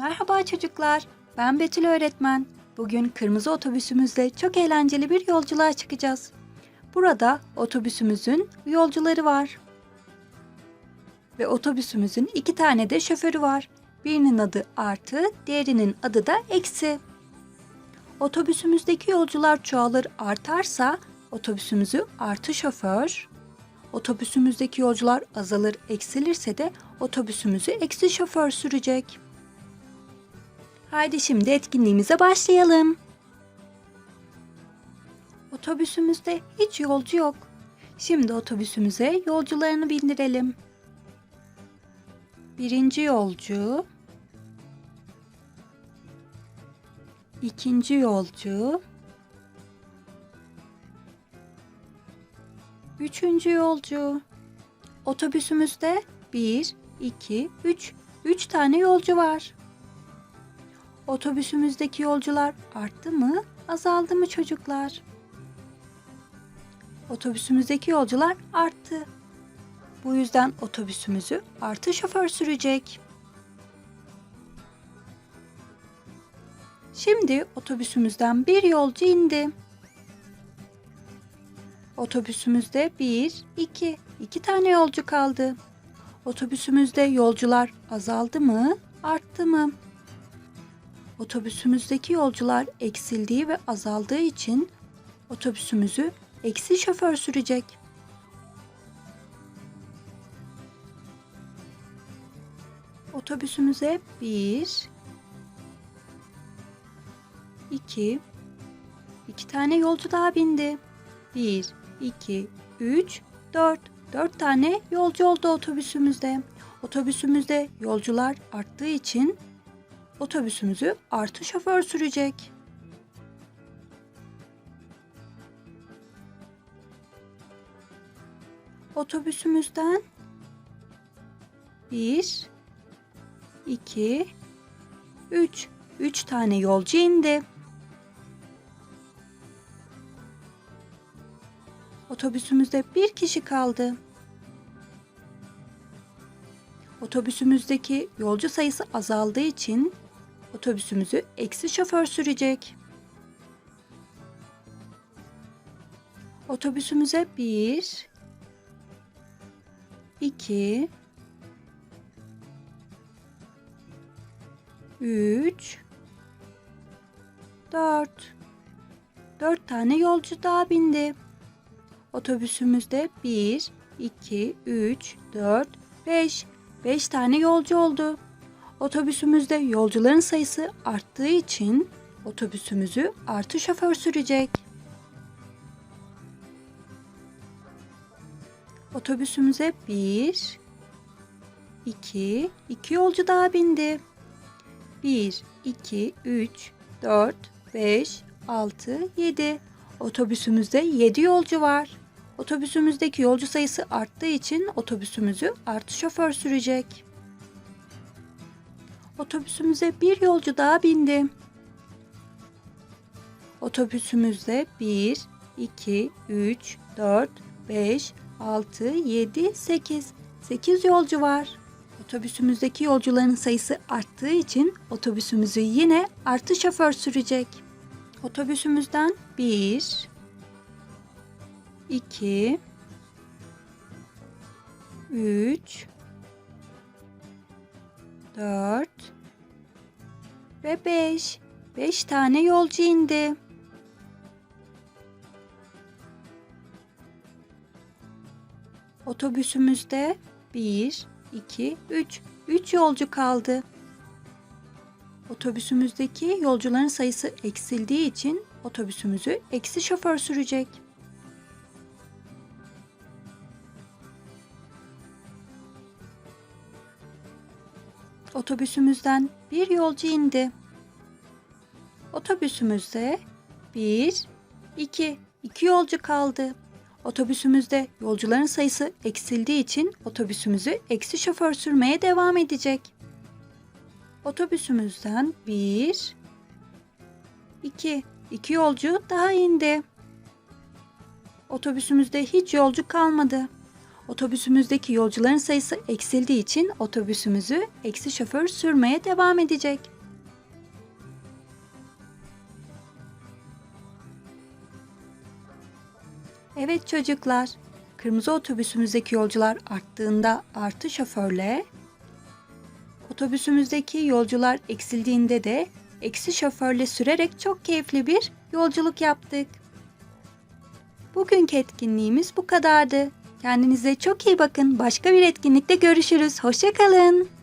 Merhaba çocuklar, ben Betül öğretmen. Bugün kırmızı otobüsümüzle çok eğlenceli bir yolculuğa çıkacağız. Burada otobüsümüzün yolcuları var. Ve otobüsümüzün iki tane de şoförü var. Birinin adı artı, diğerinin adı da eksi. Otobüsümüzdeki yolcular çoğalır artarsa otobüsümüzü artı şoför, otobüsümüzdeki yolcular azalır eksilirse de otobüsümüzü eksi şoför sürecek. Haydi şimdi etkinliğimize başlayalım. Otobüsümüzde hiç yolcu yok. Şimdi otobüsümüze yolcularını bindirelim. Birinci yolcu, ikinci yolcu, üçüncü yolcu. Otobüsümüzde bir, iki, üç, üç tane yolcu var. Otobüsümüzdeki yolcular arttı mı, azaldı mı çocuklar? Otobüsümüzdeki yolcular arttı. Bu yüzden otobüsümüzü artı şoför sürecek. Şimdi otobüsümüzden bir yolcu indi. Otobüsümüzde bir, iki, iki tane yolcu kaldı. Otobüsümüzde yolcular azaldı mı, arttı mı? Otobüsümüzdeki yolcular eksildiği ve azaldığı için otobüsümüzü eksi şoför sürecek. Otobüsümüze bir, iki, iki tane yolcu daha bindi. Bir, iki, üç, dört. Dört tane yolcu oldu otobüsümüzde. Otobüsümüzde yolcular arttığı için otobüsümüzü artı şoför sürecek. Otobüsümüzden bir, iki, üç, üç tane yolcu indi. Otobüsümüzde bir kişi kaldı. Otobüsümüzdeki yolcu sayısı azaldığı için otobüsümüzü eksi şoför sürecek. Otobüsümüze bir, iki, üç, dört. Dört tane yolcu daha bindi. Otobüsümüzde bir, iki, üç, dört, beş. 5 tane yolcu oldu. Otobüsümüzde yolcuların sayısı arttığı için otobüsümüzü artı şoför sürecek. Otobüsümüze 1 2 2 yolcu daha bindi. 1 2 3 4 5 6 7 Otobüsümüzde 7 yolcu var. Otobüsümüzdeki yolcu sayısı arttığı için otobüsümüzü artı şoför sürecek. Otobüsümüze bir yolcu daha bindi. Otobüsümüzde 1, 2, 3, 4, 5, 6, 7, 8. 8 yolcu var. Otobüsümüzdeki yolcuların sayısı arttığı için otobüsümüzü yine artı şoför sürecek. Otobüsümüzden 1, 2 3 4 ve 5. 5 tane yolcu indi. Otobüsümüzde 1 2 3 3 yolcu kaldı. Otobüsümüzdeki yolcuların sayısı eksildiği için otobüsümüzü eksi şoför sürecek. Otobüsümüzden bir yolcu indi. Otobüsümüzde bir, iki, iki yolcu kaldı. Otobüsümüzde yolcuların sayısı eksildiği için otobüsümüzü eksi şoför sürmeye devam edecek. Otobüsümüzden bir, iki, iki yolcu daha indi. Otobüsümüzde hiç yolcu kalmadı. Otobüsümüzdeki yolcuların sayısı eksildiği için otobüsümüzü eksi şoför sürmeye devam edecek. Evet çocuklar, kırmızı otobüsümüzdeki yolcular arttığında artı şoförle, otobüsümüzdeki yolcular eksildiğinde de eksi şoförle sürerek çok keyifli bir yolculuk yaptık. Bugünkü etkinliğimiz bu kadardı. Kendinize çok iyi bakın. Başka bir etkinlikte görüşürüz. Hoşçakalın.